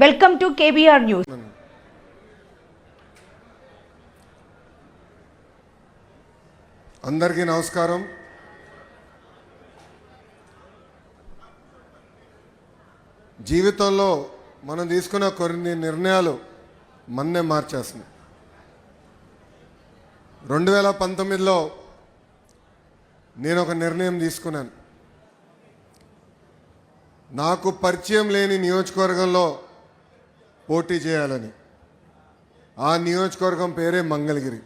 Welcome to KBR news. అందరికీ నమస్కారం. జీవితంలో మనం తీసుకున్న కొన్ని నిర్ణయాలు మన్నే మార్చేస్తున్నాయి. రెండు వేల పంతొమ్మిదిలో నేను ఒక నిర్ణయం తీసుకున్నాను. నాకు పరిచయం లేని నియోజకవర్గంలో పోటీ చేయాలని. ఆ నియోజకవర్గం పేరే మంగళగిరి.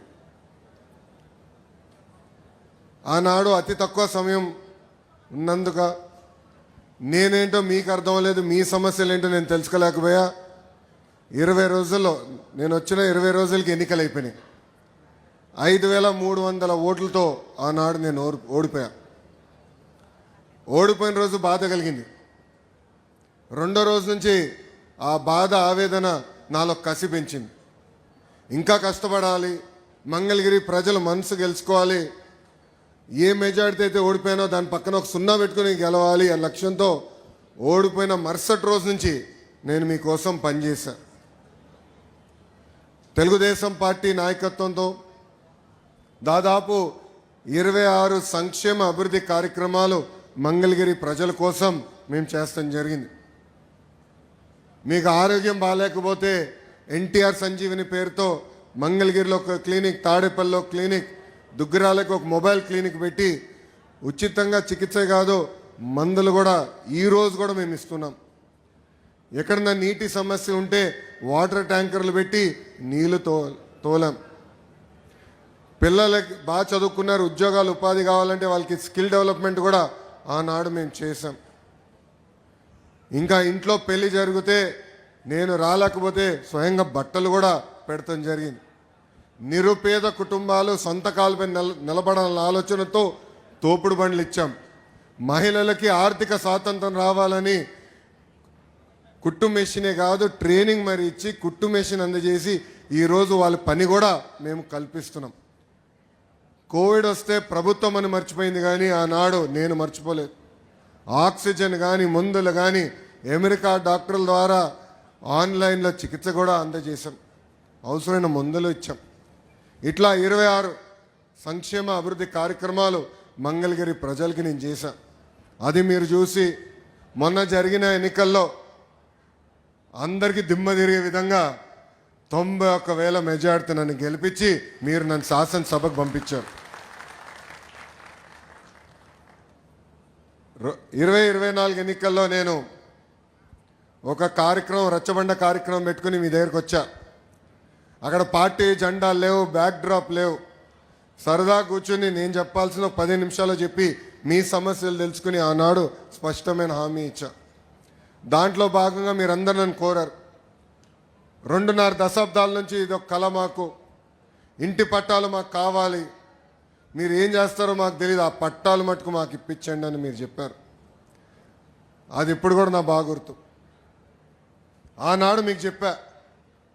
ఆనాడు అతి తక్కువ సమయం ఉన్నందుక నేనేంటో మీకు అర్థం లేదు మీ సమస్యలు ఏంటో నేను తెలుసుకోలేకపోయా. ఇరవై రోజుల్లో నేను వచ్చిన ఇరవై రోజులకి ఎన్నికలు అయిపోయినాయి. ఐదు వేల మూడు వందల ఓట్లతో ఆనాడు నేను ఓడి ఓడిపోయా. ఓడిపోయిన రోజు బాధ కలిగింది. రెండో రోజు నుంచి ఆ బాధ ఆవేదన నాలో కసి పెంచింది ఇంకా కష్టపడాలి. మంగళగిరి ప్రజల మనసు గెలుచుకోవాలి. ఏ మెజార్టీ అయితే ఓడిపోయినో దాని పక్కన ఒక సున్నా పెట్టుకుని గెలవాలి అనే లక్ష్యంతో ఓడిపోయిన మరుసటి రోజు నుంచి నేను మీకోసం పనిచేశా. తెలుగుదేశం పార్టీ నాయకత్వంతో దాదాపు ఇరవై ఆరు సంక్షేమ అభివృద్ధి కార్యక్రమాలు మంగళగిరి ప్రజల కోసం మేము చేస్తాం జరిగింది. మీకు ఆరోగ్యం బాగాలేకపోతే ఎన్టీఆర్ సంజీవిని పేరుతో మంగళగిరిలో ఒక క్లినిక్ తాడేపల్లిలో క్లినిక్ దుగ్గిరాలకు ఒక మొబైల్ క్లినిక్ పెట్టి ఉచితంగా చికిత్స కాదు మందులు కూడా ఈ రోజు కూడా మేము ఇస్తున్నాం. ఎక్కడన్నా నీటి సమస్య ఉంటే వాటర్ ట్యాంకర్లు పెట్టి నీళ్ళు తో తోలాం. పిల్లలకి బాగా చదువుకున్నారు ఉద్యోగాలు ఉపాధి కావాలంటే వాళ్ళకి స్కిల్ డెవలప్మెంట్ కూడా ఆనాడు మేము చేసాం ఇంకా ఇంట్లో పెళ్ళి జరిగితే నేను రాలేకపోతే స్వయంగా బట్టలు కూడా పెడతాం జరిగింది. నిరుపేద కుటుంబాలు సొంత కాలుపై నిల నిలబడాలన్న ఆలోచనతో తోపుడు బండ్లు ఇచ్చాం. మహిళలకి ఆర్థిక స్వాతంత్రం రావాలని కుట్టు మెషినే కాదు ట్రైనింగ్ మరి ఇచ్చి కుట్టు మెషిన్ అందజేసి ఈరోజు వాళ్ళ పని కూడా మేము కల్పిస్తున్నాం. కోవిడ్ వస్తే ప్రభుత్వం అని మర్చిపోయింది కానీ ఆనాడు నేను మర్చిపోలేదు. ఆక్సిజన్ కానీ మందులు కానీ అమెరికా డాక్టర్ల ద్వారా ఆన్లైన్లో చికిత్స కూడా అందజేశాం. అవసరమైన మందులు ఇచ్చాం. ఇట్లా ఇరవై ఆరు సంక్షేమ అభివృద్ధి కార్యక్రమాలు మంగళగిరి ప్రజలకి నేను చేశాను అది మీరు చూసి మొన్న జరిగిన ఎన్నికల్లో అందరికీ దిమ్మ తిరిగే విధంగా తొంభై ఒక్క వేల మెజార్టీ నన్ను గెలిపించి మీరు నన్ను శాసనసభకు పంపించారు. ఇరవై ఇరవై నాలుగు ఎన్నికల్లో నేను ఒక కార్యక్రమం రచ్చబండ కార్యక్రమం పెట్టుకుని మీ దగ్గరకు వచ్చా. అక్కడ పార్టీ జెండాలు లేవు బ్యాక్ డ్రాప్ లేవు. సరదా కూర్చుని నేను చెప్పాల్సిన పది నిమిషాలు చెప్పి మీ సమస్యలు తెలుసుకుని ఆనాడు స్పష్టమైన హామీ ఇచ్చా. దాంట్లో భాగంగా మీరందరూ నన్ను కోరారు. రెండున్నర దశాబ్దాల నుంచి ఇది ఒక కళ మాకు. ఇంటి పట్టాలు మాకు కావాలి. మీరు ఏం చేస్తారో మాకు తెలియదు ఆ పట్టాలు మటుకు మాకు ఇప్పించండి అని మీరు చెప్పారు. అది ఇప్పుడు కూడా నా బాగా గుర్తు ఆనాడు మీకు చెప్పా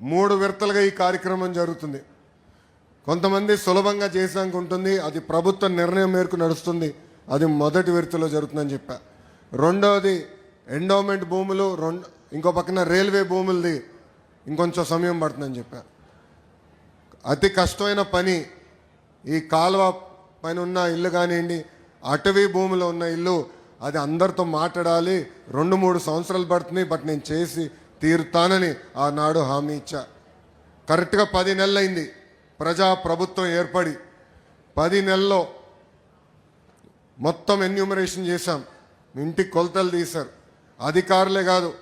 మూడు విడతలుగా ఈ కార్యక్రమం జరుగుతుంది. కొంతమంది సులభంగా చేసాక ఉంటుంది అది ప్రభుత్వ నిర్ణయం మేరకు నడుస్తుంది అది మొదటి విడతలో జరుగుతుందని చెప్పా. రెండవది ఎండోమెంట్ భూములు రెండు ఇంకో పక్కన రైల్వే భూములది ఇంకొంచెం సమయం పడుతుందని చెప్పా. అతి కష్టమైన పని ఈ కాలువ పైన ఉన్న ఇల్లు కానివ్వండి అటవీ భూమిలో ఉన్న ఇల్లు అది అందరితో మాట్లాడాలి. రెండు మూడు సంవత్సరాలు పడుతుంది బట్ నేను చేసి తీరుతానని ఆనాడు హామీ ఇచ్చా. కరెక్ట్గా పది నెలలైంది. ప్రజా ప్రభుత్వం ఏర్పడి పది నెలల్లో మొత్తం ఎన్యూమరేషన్ చేశాం. ఇంటికి కొలతలు తీశారు. అధికారులే కాదు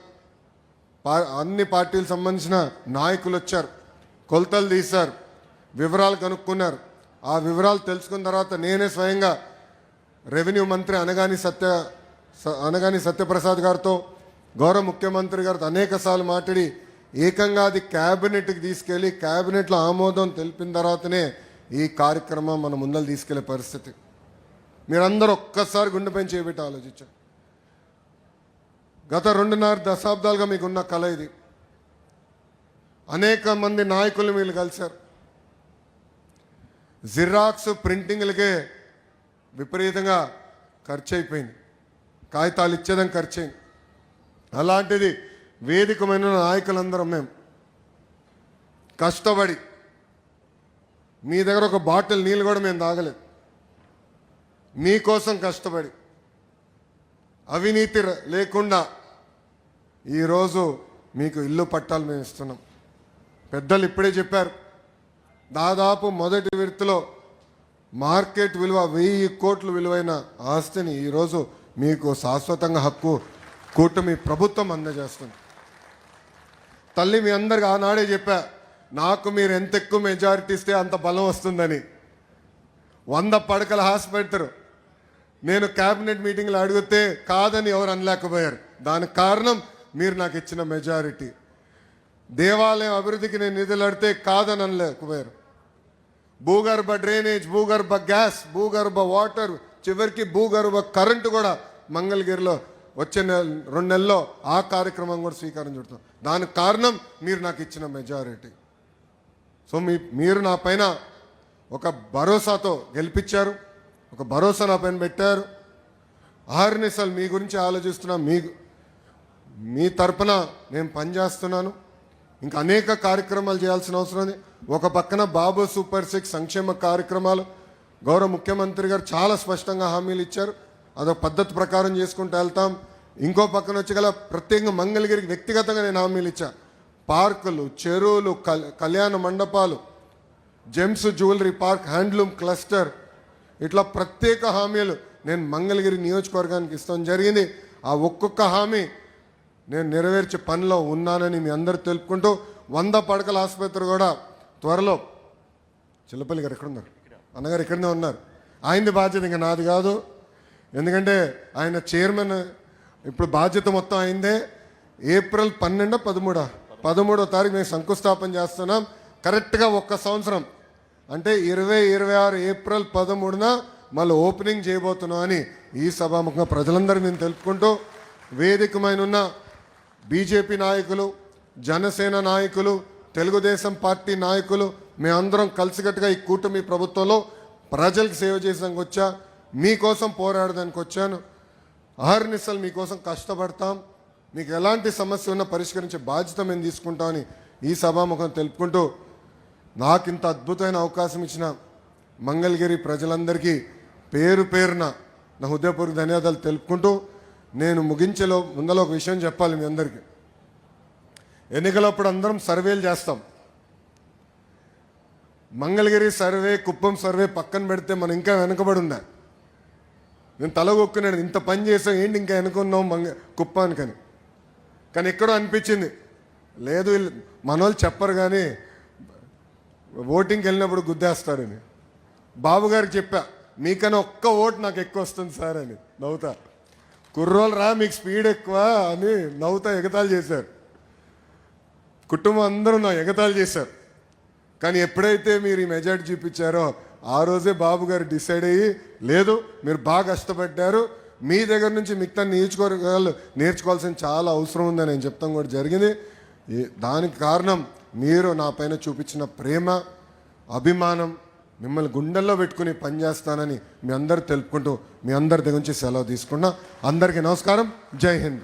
అన్ని పార్టీలకు సంబంధించిన నాయకులు వచ్చారు. కొలతలు తీశారు. వివరాలు కనుక్కున్నారు. ఆ వివరాలు తెలుసుకున్న తర్వాత నేనే స్వయంగా రెవెన్యూ మంత్రి అనగాని సత్య అనగాని సత్యప్రసాద్ గారితో గౌరవ ముఖ్యమంత్రి గారితో అనేక సార్లు మాట్లాడి ఏకంగా అది క్యాబినెట్కి తీసుకెళ్ళి క్యాబినెట్లో ఆమోదం తెలిపిన తర్వాతనే ఈ కార్యక్రమం మన ముందలు తీసుకెళ్ళే పరిస్థితి. మీరందరూ ఒక్కసారి గుండెపై చేపెట్టి ఆలోచించారు గత రెండున్నర దశాబ్దాలుగా మీకున్న కళ ఇది. అనేక మంది నాయకులు మీరు కలిశారు. జిరాక్స్ ప్రింటింగ్లకే విపరీతంగా ఖర్చు అయిపోయింది కాగితాలు ఇచ్చేదానికి ఖర్చు అయింది అలాంటిది వేదికమైన నాయకులందరం మేము కష్టపడి మీ దగ్గర ఒక బాటిల్ నీళ్ళు కూడా మేము తాగలేదు. మీకోసం కష్టపడి అవినీతి లేకుండా ఈరోజు మీకు ఇల్లు పట్టాలు మేము ఇస్తున్నాం. పెద్దలు ఇప్పుడే చెప్పారు. దాదాపు మొదటి విడతలో మార్కెట్ విలువ వెయ్యి కోట్లు విలువైన ఆస్తిని ఈరోజు మీకు శాశ్వతంగా హక్కు కూటమి ప్రభుత్వం అందజేస్తుంది. తల్లి మీ అందరికి ఆనాడే చెప్పా నాకు మీరు ఎంత ఎక్కువ మెజారిటీ ఇస్తే అంత బలం వస్తుందని. వంద పడకల పెడతారు. నేను క్యాబినెట్ మీటింగ్లో అడిగితే కాదని ఎవరు అనలేకపోయారు. దానికి కారణం మీరు నాకు ఇచ్చిన మెజారిటీ. దేవాలయం అభివృద్ధికి నేను నిధులు అడితే కాదని అనలేకపోయారు భూగర్భ డ్రైనేజ్ భూగర్భ గ్యాస్ భూగర్భ వాటర్ చివరికి భూగర్భ కరెంటు కూడా మంగళగిరిలో వచ్చే నెల రెండు నెలల్లో ఆ కార్యక్రమం కూడా స్వీకారం చుడతాం. దానికి కారణం మీరు నాకు ఇచ్చిన మెజారిటీ సో మీ మీరు నా పైన ఒక భరోసాతో గెలిపించారు ఒక భరోసా నా పైన పెట్టారు. ఆహర్నిశలు మీ గురించి ఆలోచిస్తున్నా మీ మీ తరపున నేను పనిచేస్తున్నాను. ఇంకా అనేక కార్యక్రమాలు చేయాల్సిన అవసరం ఉంది. ఒక పక్కన బాబు సూపర్ సిక్స్ సంక్షేమ కార్యక్రమాలు. గౌరవ ముఖ్యమంత్రి గారు చాలా స్పష్టంగా హామీలు ఇచ్చారు. అదొక పద్ధతి ప్రకారం చేసుకుంటూ వెళ్తాం. ఇంకో పక్కన వచ్చి గల ప్రత్యేకంగా మంగళగిరికి వ్యక్తిగతంగా నేను హామీలు ఇచ్చా. పార్కులు చెరువులు కల్- కళ్యాణ మండపాలు gems jewellery park handloom cluster. ఇట్లా ప్రత్యేక హామీలు నేను మంగళగిరి నియోజకవర్గానికి ఇస్తాం. జరిగింది. ఆ ఒక్కొక్క హామీ నేను నెరవేర్చే పనిలో ఉన్నానని మీ అందరు తెలుపుకుంటూ వంద పడకల ఆసుపత్రి కూడా త్వరలో చిల్లపల్లి గారు ఎక్కడ ఉన్నారు అన్నగారు ఇక్కడనే ఉన్నారు. ఆయనది బాధ్యత ఇంకా నాది కాదు. ఎందుకంటే ఆయన చైర్మన్ ఇప్పుడు బాధ్యత మొత్తం అయిందే ఏప్రిల్ పన్నెండో పదమూడా. పదమూడో తారీఖు మేము శంకుస్థాపన చేస్తున్నాం. కరెక్ట్గా ఒక్క సంవత్సరం. అంటే ఇరవై ఇరవై ఆరు ఏప్రిల్ పదమూడున మళ్ళీ ఓపెనింగ్ చేయబోతున్నాం అని ఈ సభాముఖంగా ప్రజలందరూ మేము తెలుపుకుంటూ వేదికమైన ఉన్న బీజేపీ నాయకులు జనసేన నాయకులు తెలుగుదేశం పార్టీ నాయకులు మేమందరం కలిసికట్టుగా ఈ కూటమి ప్రభుత్వంలో ప్రజలకు సేవ చేసానికి వచ్చా మీకోసం పోరాడడానికి వచ్చాను. అహర్నిశలు మీకోసం కష్టపడతాం. మీకు ఎలాంటి సమస్య ఉన్నా పరిష్కరించే బాధ్యత మేము తీసుకుంటామని ఈ సభాముఖం తెలుపుకుంటూ నాకు ఇంత అద్భుతమైన అవకాశం ఇచ్చిన మంగళగిరి ప్రజలందరికీ పేరు పేరున నా హృదయపూర్వక ధన్యవాదాలు తెలుపుకుంటూ నేను ముగించేలో ముందలో ఒక విషయం చెప్పాలి మీ అందరికీ. ఎన్నికలప్పుడు అందరం సర్వేలు చేస్తాం. మంగళగిరి సర్వే కుప్పం సర్వే పక్కన పెడితే మనం ఇంకా వెనకబడి ఉన్నా. నేను తలగొక్కున్నాను ఇంత పని చేసాం ఏంటి ఇంకా వెనుకున్నాం మంగ కుప్పానికని. కానీ ఎక్కడో అనిపించింది. లేదు మనోళ్ళు చెప్పరు కానీ ఓటింగ్కి వెళ్ళినప్పుడు గుద్దేస్తారని. బాబు గారికి చెప్పా మీకన్నా ఒక్క ఓటు నాకు ఎక్కువ వస్తుంది సార్ అని నవ్వుతా. కుర్రోలు రా మీకు స్పీడ్ ఎక్కువ అని నవ్వుతా ఎగతాళి చేశారు. కుటుంబం అందరూ నా ఎగతాళి చేశారు. కానీ ఎప్పుడైతే మీరు ఈ మెజార్టీ చూపించారో ఆ రోజే బాబు గారు డిసైడ్ అయ్యి లేదు మీరు బాగా కష్టపడ్డారు మీ దగ్గర నుంచి మిగతా నేర్చుకోగలు నేర్చుకోవాల్సిన చాలా అవసరం ఉందని నేను చెప్తాం కూడా జరిగింది. దానికి కారణం మీరు నా పైన చూపించిన ప్రేమ అభిమానం మిమ్మల్ని గుండెల్లో పెట్టుకుని పనిచేస్తానని మీ అందరు తెలుపుకుంటూ మీ అందరి దగ్గర నుంచి సెలవు తీసుకున్నా. అందరికీ నమస్కారం. జై హింద్.